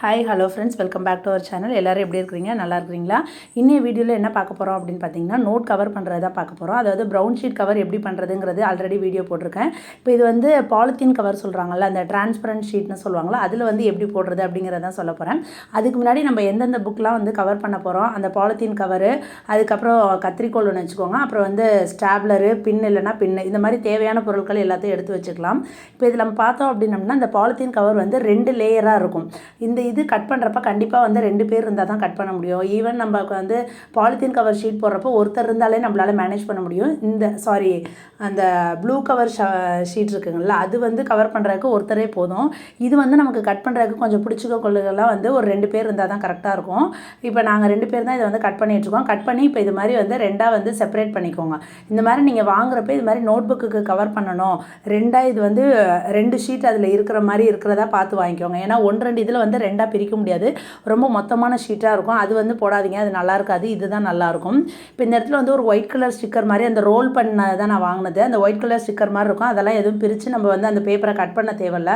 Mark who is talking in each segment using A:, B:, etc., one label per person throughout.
A: Hi hello friends welcome back to our channel எல்லோரும் எப்படி இருக்கிறீங்க? நல்லா இருக்கிறீங்களா? இன்னைய வீடியோவில் என்ன பார்க்க போகிறோம் அப்படின்னு பார்த்தீங்கன்னா நோட் கவர் பண்ணுறது தான் பார்க்க போகிறோம் அதாவது ப்ரௌன் ஷீட் கவர் எப்படி பண்ணுறதுங்கிறது ஆல்ரெடி வீடியோ போட்டிருக்கேன். இப்போ இது வந்து பாலித்தீன் கவர் சொல்கிறாங்கல்ல அந்த டிரான்ஸ்பரண்ட் ஷீட்னு சொல்லுவாங்களா அதில் வந்து எப்படி போடுறது அப்படிங்கிறத சொல்ல போகிறேன் அதுக்கு முன்னாடி நம்ம எந்தெந்த புக்லாம் வந்து கவர் பண்ண போகிறோம் அந்த பாலித்தீன் கவரு அதுக்கப்புறம் கத்திரிக்கோல் ஒன்று வச்சுக்கோங்க அப்புறம் வந்து ஸ்டாப்லரு பின் இல்லைன்னா பின்னு இந்த மாதிரி தேவையான பொருட்கள் எல்லாத்தையும் எடுத்து வச்சுக்கலாம். இப்போ இதில் நம்ம பார்த்தோம் அப்படின்னம்னா அந்த பாலித்தீன் கவர் வந்து ரெண்டு லேயராக இருக்கும். இந்த இது கட் பண்ணுறப்ப கண்டிப்பாக வந்து ரெண்டு பேர் இருந்தால் தான் கட் பண்ண முடியும். ஈவன் நமக்கு வந்து பாலித்தீன் கவர் ஷீட் போடுறப்போ ஒருத்தர் இருந்தாலே நம்மளால் மேனேஜ் பண்ண முடியும். இந்த சாரி அந்த ப்ளூ கவர் ஷீட் இருக்குங்களா அது வந்து கவர் பண்ணுறதுக்கு ஒருத்தரே போதும். இது வந்து நமக்கு கட் பண்ணுறதுக்கு கொஞ்சம் பிடிச்சிக்க கொள்ளுகள்லாம் வந்து ஒரு ரெண்டு பேர் இருந்தால் தான் கரெக்டாக இருக்கும். இப்போ நாங்கள் ரெண்டு பேர் தான் இதை வந்து கட் பண்ணிகிட்ருக்கோம் கட் பண்ணி இப்போ இது மாதிரி வந்து ரெண்டாக வந்து செப்பரேட் பண்ணிக்கோங்க. இந்த மாதிரி நீங்கள் வாங்குறப்ப இது மாதிரி நோட் புக்குக்கு கவர் பண்ணணும். ரெண்டாக இது வந்து ரெண்டு ஷீட் அதில் இருக்கிற மாதிரி இருக்கிறதா பார்த்து வாங்கிக்கோங்க. ஏன்னா ஒன்று ரெண்டு இதில் வந்து ரெண்டாக பிரிக்க முடியாது. ரொம்ப மொத்தமான ஷீட்டாக இருக்கும். அது வந்து போடாதீங்க. அது நல்லா இருக்காது. இதுதான் நல்லாயிருக்கும் இப்போ இந்த இடத்துல வந்து ஒரு ஒயிட் கலர் ஸ்டிக்கர் மாதிரி அந்த ரோல் பண்ணதை தான் நான் வாங்கினது. அந்த ஒயிட் கலர் ஸ்டிக்கர் மாதிரி இருக்கும். அதெல்லாம் எதுவும் பிரித்து நம்ம வந்து அந்த பேப்பரை கட் பண்ண தேவையில்ல.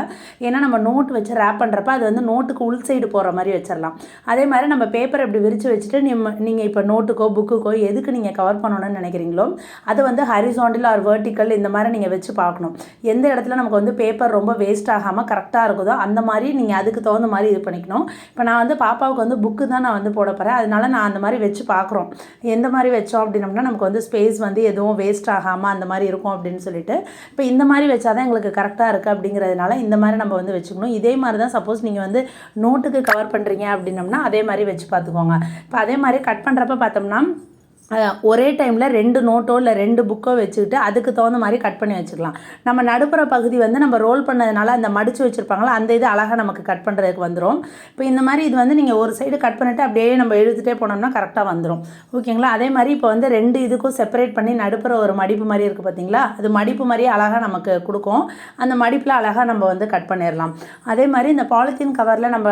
A: ஏன்னா நம்ம நோட் வச்சு ரேப் பண்ணுறப்ப அது வந்து நோட்டுக்கு உள் சைடு போகிற மாதிரி வச்சிடலாம். அதே மாதிரி நம்ம பேப்பரை இப்படி விரித்து வச்சுட்டு நம்ம நீங்கள் இப்போ நோட்டுக்கோ புக்குக்கோ எதுக்கு நீங்கள் கவர் பண்ணணும்னு நினைக்கிறீங்களோ அது வந்து ஹரிசாண்டில் ஆர் வேர்ட்டிக்கல் இந்த மாதிரி நீங்கள் வச்சு பார்க்கணும். எந்த இடத்துல நமக்கு வந்து பேப்பர் ரொம்ப வேஸ்ட் ஆகாமல் கரெக்டாக இருக்குதோ அந்த மாதிரி நீங்கள் அதுக்கு தகுந்த மாதிரி இது பண்ணிக்கணும். இப்போ நான் வந்து பாப்பாவுக்கு வந்து புக்கு தான் நான் வந்து போட போகிறேன் அதனால நான் அந்த மாதிரி வச்சு பார்க்குறோம் எந்த மாதிரி வச்சோம் அப்படின்னம்னா நமக்கு வந்து ஸ்பேஸ் வந்து எதுவும் வேஸ்ட் ஆகாமல் அந்த மாதிரி இருக்கும் அப்படின்னு சொல்லிட்டு இப்போ இந்த மாதிரி வச்சா தான் எங்களுக்கு கரெக்டாக இருக்குது அப்படிங்கிறதுனால இந்த மாதிரி நம்ம வந்து வச்சுக்கணும். இதே மாதிரி தான் சப்போஸ் நீங்கள் வந்து நோட்டுக்கு கவர் பண்ணுறீங்க அப்படின்னம்னா அதே மாதிரி வச்சு பார்த்துக்கோங்க இப்போ அதே மாதிரி கட் பண்ணுறப்ப பார்த்தோம்னா ஒரே டைமில் ரெண்டு நோட்டோ இல்லை ரெண்டு புக்கோ வச்சுக்கிட்டு அதுக்கு தகுந்த மாதிரி கட் பண்ணி வச்சுக்கலாம். நம்ம நடுப்புற பகுதி வந்து நம்ம ரோல் பண்ணதுனால அந்த மடித்து வச்சுருப்பாங்களோ அந்த இது அழகாக நமக்கு கட் பண்ணுறதுக்கு வந்துடும் இப்போ இந்த மாதிரி இது வந்து நீங்கள் ஒரு சைடு கட் பண்ணிவிட்டு அப்படியே நம்ம இழுத்துட்டே போனோம்னா கரெக்டாக வந்துடும் ஓகேங்களா? அதே மாதிரி இப்போ வந்து ரெண்டு இதுக்கும் செப்பரேட் பண்ணி நடுப்புற ஒரு மடிப்பு மாதிரி இருக்குது பார்த்தீங்களா அது மடிப்பு மாதிரியே அழகாக நமக்கு கொடுக்கும். அந்த மடிப்பில் அழகாக நம்ம வந்து கட் பண்ணிடலாம் அதே மாதிரி இந்த பாலித்தீன் கவரில் நம்ம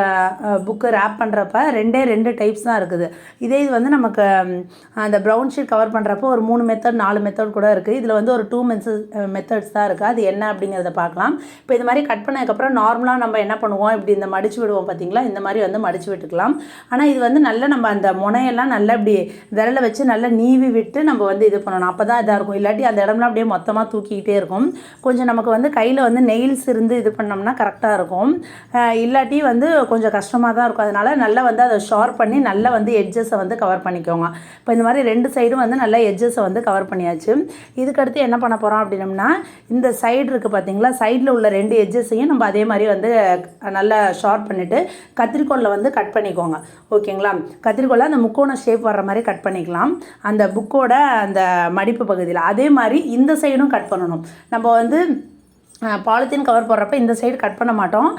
A: புக்கு ரேப் பண்ணுறப்ப ரெண்டே ரெண்டு டைப்ஸ் தான் இருக்குது. இதே இது வந்து நமக்கு அந்த ப்ரௌன் ஷீட் கவர் பண்ணுறப்போ ஒரு மூணு மெத்தட் நாலு மெத்தட் கூட இருக்குது இதில் வந்து ஒரு டூ மெத்தட்ஸ் மெத்தட்ஸ் தான் இருக்குது அது என்ன அப்படிங்கிறத பார்க்கலாம். இப்போ இது மாதிரி கட் பண்ணதுக்கப்புறம் நார்மலாக நம்ம என்ன பண்ணுவோம்? இப்படி இந்த மடிச்சு விடுவோம் பார்த்தீங்களா இந்த மாதிரி வந்து மடிச்சு விட்டுக்கலாம். ஆனால் இது வந்து நல்லா நம்ம அந்த முனையெல்லாம் நல்லா இப்படி விரலை வச்சு நல்லா நீவி விட்டு நம்ம வந்து இது பண்ணணும். அப்போ தான் இதாக இருக்கும். இல்லாட்டி அந்த இடம்லாம் அப்படியே மொத்தமாக தூக்கிக்கிட்டே இருக்கும். கொஞ்சம் நமக்கு வந்து கையில் வந்து நெயில்ஸ் இருந்து இது பண்ணோம்னா கரெக்டாக இருக்கும். இல்லாட்டி வந்து கொஞ்சம் கஷ்டமாக தான் இருக்கும். அதனால் நல்லா வந்து அதை ஷார்ப் பண்ணி நல்லா வந்து எட்ஜஸை வந்து கவர் பண்ணிக்கோங்க. இப்போ இந்த மாதிரி ரெண்டு சைடும் வந்து நல்லா எட்ஜஸை வந்து கவர் பண்ணியாச்சு. இதுக்கடுத்து என்ன பண்ண போகிறோம் அப்படின்னம்னா இந்த சைடு இருக்குது பார்த்தீங்களா சைடில் உள்ள ரெண்டு எட்ஜஸையும் நம்ம அதே மாதிரி வந்து நல்லா ஷார்ப் பண்ணிவிட்டு கத்திரிக்கோலில் வந்து கட் பண்ணிக்கோங்க. ஓகேங்களா? கத்திரிக்கோலில் அந்த முக்கோண ஷேப் வர்ற மாதிரி கட் பண்ணிக்கலாம். அந்த புக்கோட அந்த மடிப்பு பகுதியில். அதே மாதிரி இந்த சைடும் கட் பண்ணணும். நம்ம வந்து பாலித்தீன் கவர் போடுறப்ப இந்த சைடு கட் பண்ண மாட்டோம்.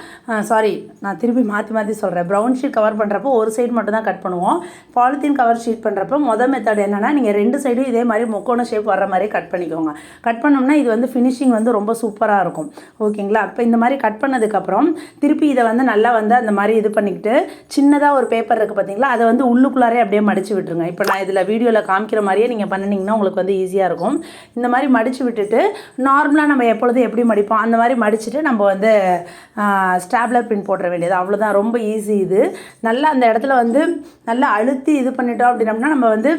A: சாரி நான் திருப்பி மாற்றி மாற்றி சொல்கிறேன் ப்ரௌன் ஷீட் கவர் பண்ணுறப்போ ஒரு சைடு மட்டும் தான் கட் பண்ணுவோம். பாலித்தீன் கவர் ஷீட் பண்ணுறப்போ மொதல் மெத்தட் என்னென்னா நீங்கள் ரெண்டு சைடும் இதே மாதிரி முக்கோண ஷேப் வர மாதிரி கட் பண்ணிக்கோங்க. கட் பண்ணோம்னா இது வந்து ஃபினிஷிங் வந்து ரொம்ப சூப்பராக இருக்கும். ஓகேங்களா இப்போ இந்த மாதிரி கட் பண்ணதுக்கப்புறம் திருப்பி இதை வந்து நல்லா வந்து அந்த மாதிரி இது பண்ணிக்கிட்டு சின்னதாக ஒரு பேப்பர் இருக்குது பார்த்தீங்களா அதை வந்து உள்ளுக்குள்ளாரே அப்படியே மடித்து விட்டுருங்க. இப்போ நான் இதில் வீடியோவில் காமிக்கிற மாதிரியே நீங்கள் பண்ணினீங்கன்னா உங்களுக்கு வந்து ஈஸியாக இருக்கும். இந்த மாதிரி மடித்து விட்டுட்டு நார்மலாக நம்ம எப்பொழுதும் எப்படி மடி மடிப்போம் அந்த மாதிரி மடிச்சுட்டு நம்ம வந்து ஸ்டாப்லர் பின் போட்டுற வேண்டியது. அவ்வளோதான் ரொம்ப ஈஸி இது. நல்லா அந்த இடத்துல வந்து நல்லா அழுத்தி இது பண்ணிட்டோம் அப்படின்னம்னா நம்ம வந்து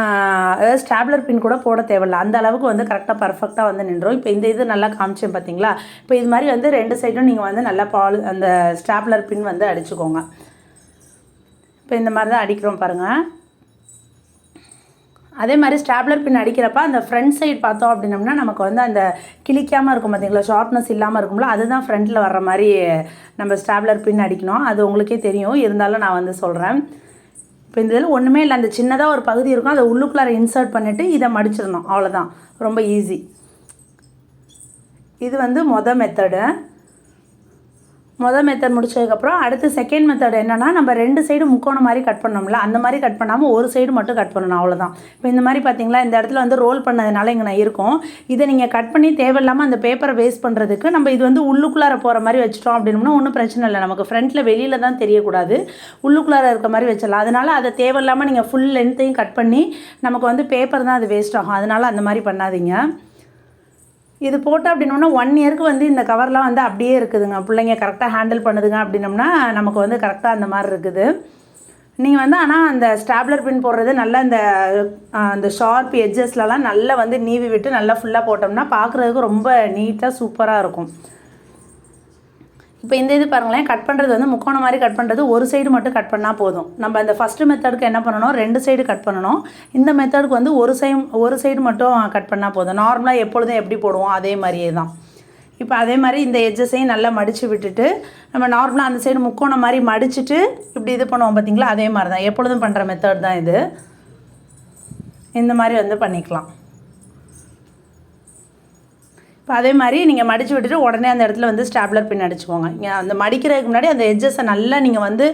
A: அதாவது ஸ்டாப்லர் பின் கூட போட தேவையில்ல. அந்த அளவுக்கு வந்து கரெக்டாக பர்ஃபெக்டாக வந்து நின்றோம் இப்போ இந்த இது நல்லா காமிச்சேன் பார்த்தீங்களா இப்போ இது மாதிரி வந்து ரெண்டு சைடும் நீங்கள் வந்து நல்லா பால் அந்த ஸ்டாப்லர் பின் வந்து அடிச்சுக்கோங்க. இப்போ இந்த மாதிரி தான் அடிக்கிறோம் பாருங்கள் அதே மாதிரி ஸ்டாப்லர் பின் அடிக்கிறப்ப அந்த ஃப்ரண்ட் சைடு பார்த்தோம் அப்படின்னம்னா நமக்கு வந்து அந்த கிளிக்காமல் இருக்கும் பார்த்தீங்களா ஷார்ப்னஸ் இல்லாமல் இருக்கும்ல அதுதான் ஃப்ரண்ட்டில் வர்ற மாதிரி நம்ம ஸ்டாப்லர் பின் அடிக்கணும். அது உங்களுக்கே தெரியும். இருந்தாலும் நான் வந்து சொல்கிறேன் இப்போ இந்த இதில் ஒன்றுமே இல்லை. அந்த சின்னதாக ஒரு பகுதி இருக்கும். அதை உள்ளுக்குள்ளார இன்சர்ட் பண்ணிவிட்டு இதை மடிச்சிடணும். அவ்வளோதான் ரொம்ப ஈஸி இது வந்து மொதல் மெத்தடு மொதல் மெத்தட் முடிச்சதுக்கப்புறம் அடுத்து செகண்ட் மெத்தட் என்னென்னா நம்ம ரெண்டு சைடு முக்கோணம் மாதிரி கட் பண்ணோம்ல அந்த மாதிரி கட் பண்ணாமல் ஒரு சைடு மட்டும் கட் பண்ணணும் அவ்வளோதான் இப்போ இந்த மாதிரி பார்த்தீங்களா இந்த இடத்துல வந்து ரோல் பண்ணதுனால இங்கே நான் இருக்கும். இதை நீங்கள் கட் பண்ணி தேவையில்லாமல் அந்த பேப்பரை வேஸ்ட் பண்ணுறதுக்கு நம்ம இது வந்து உள்ளுக்குள்ளார போகிற மாதிரி வச்சுட்டோம் அப்படின்னா ஒன்றும் பிரச்சனை இல்லை. நமக்கு ஃப்ரண்ட்டில் வெளியில் தான் தெரியக்கூடாது. உள்ளுக்குள்ளார இருக்க மாதிரி வச்சிடலாம். அதனால் அதை தேவையில்லாமல் நீங்கள் ஃபுல் லென்த்தையும் கட் பண்ணி நமக்கு வந்து பேப்பர் தான் அது வேஸ்ட் ஆகும். அதனால் அந்த மாதிரி பண்ணாதீங்க. இது போட்டோம் அப்படின்னோம்னா ஒன் இயருக்கு வந்து இந்த கவர்லாம் வந்து அப்படியே இருக்குதுங்க. பிள்ளைங்க கரெக்டாக ஹேண்டில் பண்ணுதுங்க அப்படின்னோம்னா நமக்கு வந்து கரெக்டாக அந்த மாதிரி இருக்குது. நீங்கள் வந்து ஆனால் அந்த ஸ்டாப்லர் பின் போடுறது நல்லா இந்த அந்த ஷார்ப் எட்ஜஸ்லலாம் நல்லா வந்து நீவி விட்டு நல்லா ஃபுல்லாக போட்டோம்னா பார்க்குறதுக்கு ரொம்ப நீட்டாக சூப்பராக இருக்கும். இப்போ இந்த இது பாருங்களேன் கட் பண்ணுறது வந்து முக்கோணம் மாதிரி கட் பண்ணுறது ஒரு சைடு மட்டும் கட் பண்ணால் போதும். நம்ம அந்த ஃபஸ்ட்டு மெத்தடுக்கு என்ன பண்ணணும்? ரெண்டு சைடு கட் பண்ணணும். இந்த மெத்தடுக்கு வந்து ஒரு சைடு ஒரு சைடு மட்டும் கட் பண்ணால் போதும். நார்மலாக எப்பொழுதும் எப்படி போடுவோம்? அதே மாதிரியே தான். இப்போ அதே மாதிரி இந்த எட்ஜஸையும் நல்லா மடித்து விட்டுட்டு நம்ம நார்மலாக அந்த சைடு முக்கோணம் மாதிரி மடிச்சுட்டு இப்படி இது பண்ணுவோம் பார்த்தீங்களா அதே மாதிரி தான் எப்பொழுதும் பண்ணுற மெத்தட் தான் இது. இந்த மாதிரி வந்து பண்ணிக்கலாம். இப்போ அதே மாதிரி நீங்கள் மடித்து விட்டுட்டு உடனே அந்த இடத்துல வந்து ஸ்டாப்லர் பின் அடிச்சுக்கோங்க. இங்கே அந்த மடிக்கிறதுக்கு முன்னாடி அந்த எட்ஜஸை நல்லா நீங்கள் வந்து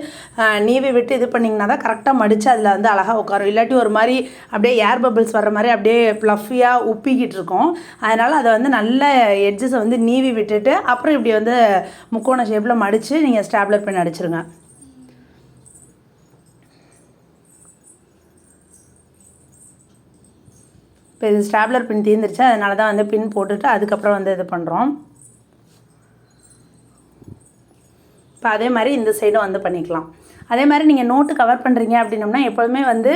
A: நீவி விட்டு இது பண்ணிங்கன்னா தான் கரெக்டாக மடித்து அதில் வந்து அழகாக உட்காரும். இல்லாட்டி ஒரு மாதிரி அப்படியே ஏர் பபிள்ஸ் வர்ற மாதிரி அப்படியே ஃப்ளஃபியாக உப்பிக்கிட்டு இருக்கும். அதனால் அதை வந்து நல்ல எட்ஜஸை வந்து நீவி விட்டுட்டு அப்புறம் இப்படி வந்து முக்கோண ஷேப்பில் மடித்து நீங்கள் ஸ்டாப்லர் பின் அடிச்சிருங்க. இப்போ இது ஸ்டாப்லர் பின் தீர்ந்துருச்சு அதனால தான் வந்து பின் போட்டுட்டு அதுக்கப்புறம் வந்து இது பண்ணுறோம் இப்போ அதே மாதிரி இந்த சைடும் வந்து பண்ணிக்கலாம். அதே மாதிரி நீங்கள் நோட்டு கவர் பண்ணுறீங்க அப்படின்னம்னா எப்போதுமே வந்து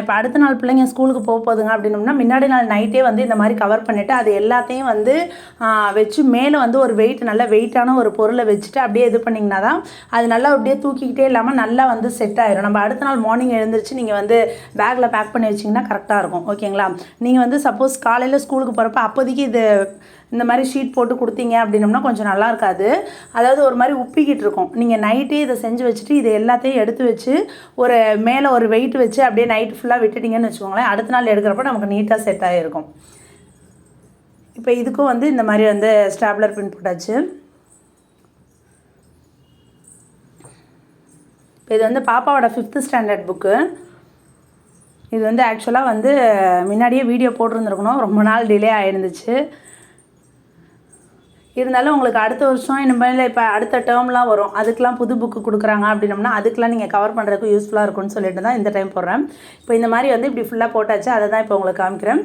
A: இப்போ அடுத்த நாள் பிள்ளைங்க ஸ்கூலுக்கு போக போகுதுங்க அப்படின்னம்னா முன்னாடி நாள் நைட்டே வந்து இந்த மாதிரி கவர் பண்ணிவிட்டு அது எல்லாத்தையும் வந்து வச்சு மேலே வந்து ஒரு வெயிட் நல்ல வெயிட்டான ஒரு பொருளை வச்சுட்டு அப்படியே இது பண்ணிங்கன்னா தான் அது நல்லா அப்படியே தூக்கிக்கிட்டே இல்லாமல் நல்லா வந்து செட் ஆயிரும். நம்ம அடுத்த நாள் மார்னிங் எழுந்திரிச்சு நீங்கள் வந்து பேக்கில் பேக் பண்ணி வச்சிங்கன்னா கரெக்டாக இருக்கும். ஓகேங்களா நீங்கள் வந்து சப்போஸ் காலையில் ஸ்கூலுக்கு போகிறப்ப அப்போதைக்கு இது இந்த மாதிரி ஷீட் போட்டு கொடுத்தீங்க அப்படின்னம்னா கொஞ்சம் நல்லா இருக்காது. அதாவது ஒரு மாதிரி உப்பிக்கிட்டு இருக்கும். நீங்கள் நைட்டே இதை செஞ்சு வச்சுட்டு இது எல்லாத்தையும் எடுத்து வச்சு ஒரு மேலே ஒரு வெயிட் வச்சு அப்படியே நைட்டு ஃபுல்லாக விட்டுட்டிங்கன்னு வச்சுக்கோங்களேன் அடுத்த நாள் எடுக்கிறப்ப நமக்கு நீட்டாக செட் ஆகிருக்கும் இப்போ இதுக்கும் வந்து இந்த மாதிரி வந்து ஸ்டாப்லர் பின் போட்டாச்சு. இப்போ இது வந்து பாப்பாவோட ஃபிஃப்த்து ஸ்டாண்டர்ட் புக்கு இது வந்து ஆக்சுவலாக வந்து முன்னாடியே வீடியோ போட்டிருந்துருக்கணும். ரொம்ப நாள் டிலே ஆகிருந்துச்சு இருந்தாலும் உங்களுக்கு அடுத்த வருஷம் இனிமேல் இப்போ அடுத்த டேர்ம்லாம் வரும். அதுக்கெலாம் புது புக்கு கொடுக்குறாங்க அப்படின்னம்னா அதுக்கெலாம் நீங்கள் கவர் பண்ணுறதுக்கு யூஸ்ஃபுல்லாக இருக்கும்னு சொல்லிட்டு தான் இந்த டைம் போடுறேன். இப்போ இந்த மாதிரி வந்து இப்படி ஃபுல்லாக போட்டாச்சு அதை தான் இப்போ உங்களுக்கு காமிக்கிறேன்.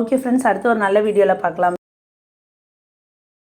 A: ஓகே ஃப்ரெண்ட்ஸ் அடுத்து ஒரு நல்ல வீடியோவில் பார்க்கலாம்.